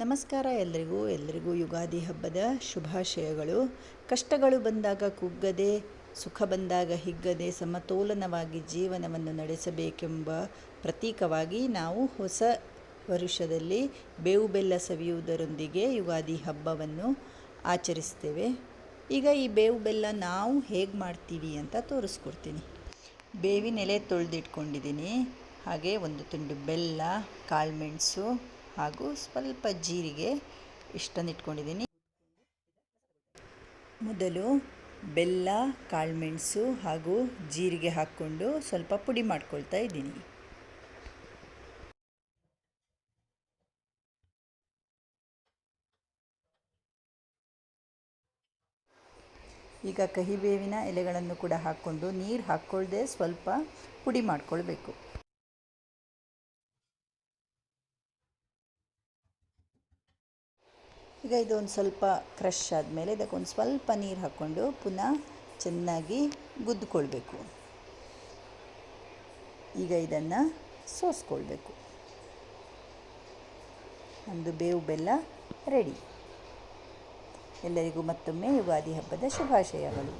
ನಮಸ್ಕಾರ ಎಲ್ರಿಗೂ ಎಲ್ರಿಗೂ ಯುಗಾದಿ ಹಬ್ಬದ ಶುಭಾಶಯಗಳು. ಕಷ್ಟಗಳು ಬಂದಾಗ ಕುಗ್ಗದೆ ಸುಖ ಬಂದಾಗ ಹಿಗ್ಗದೆ ಸಮತೋಲನವಾಗಿ ಜೀವನವನ್ನು ನಡೆಸಬೇಕೆಂಬ ಪ್ರತೀಕವಾಗಿ ನಾವು ಹೊಸ ವರುಷದಲ್ಲಿ ಬೇವು ಬೆಲ್ಲ ಸವಿಯುವುದರೊಂದಿಗೆ ಯುಗಾದಿ ಹಬ್ಬವನ್ನು ಆಚರಿಸ್ತೇವೆ. ಈಗ ಈ ಬೇವು ಬೆಲ್ಲ ನಾವು ಹೇಗೆ ಮಾಡ್ತೀವಿ ಅಂತ ತೋರಿಸ್ಕೊಡ್ತೀನಿ. ಬೇವಿನೆಲೆ ತೊಳೆದಿಟ್ಕೊಂಡಿದ್ದೀನಿ. ಹಾಗೆ ಒಂದು ತುಂಡು ಬೆಲ್ಲ ಕಾಳುಮೆಣಸು ಹಾಗೂ ಸ್ವಲ್ಪ ಜೀರಿಗೆ ಇಷ್ಟನ್ನು ಇಟ್ಕೊಂಡಿದ್ದೀನಿ. ಮೊದಲು ಬೆಲ್ಲ, ಕಾಳುಮೆಣಸು ಹಾಗೂ ಜೀರಿಗೆ ಹಾಕ್ಕೊಂಡು ಸ್ವಲ್ಪ ಪುಡಿ ಮಾಡ್ಕೊಳ್ತಾ ಇದ್ದೀನಿ. ಈಗ ಕಹಿಬೇವಿನ ಎಲೆಗಳನ್ನು ಕೂಡ ಹಾಕ್ಕೊಂಡು ನೀರು ಹಾಕ್ಕೊಳ್ಳದೆ ಸ್ವಲ್ಪ ಪುಡಿ ಮಾಡ್ಕೊಳ್ಬೇಕು. ಈಗ ಇದೊಂದು ಸ್ವಲ್ಪ ಕ್ರಶ್ ಆದಮೇಲೆ ಇದಕ್ಕೊಂದು ಸ್ವಲ್ಪ ನೀರು ಹಾಕ್ಕೊಂಡು ಪುನಃ ಚೆನ್ನಾಗಿ ಗುದ್ದುಕೊಳ್ಬೇಕು. ಈಗ ಇದನ್ನು ಸೋಸ್ಕೊಳ್ಬೇಕು. ಒಂದು ಬೇವು ಬೆಲ್ಲ ರೆಡಿ ಎಲ್ಲರಿಗೂ ಮತ್ತೊಮ್ಮೆ ಯುಗಾದಿ ಹಬ್ಬದ ಶುಭಾಶಯಗಳು.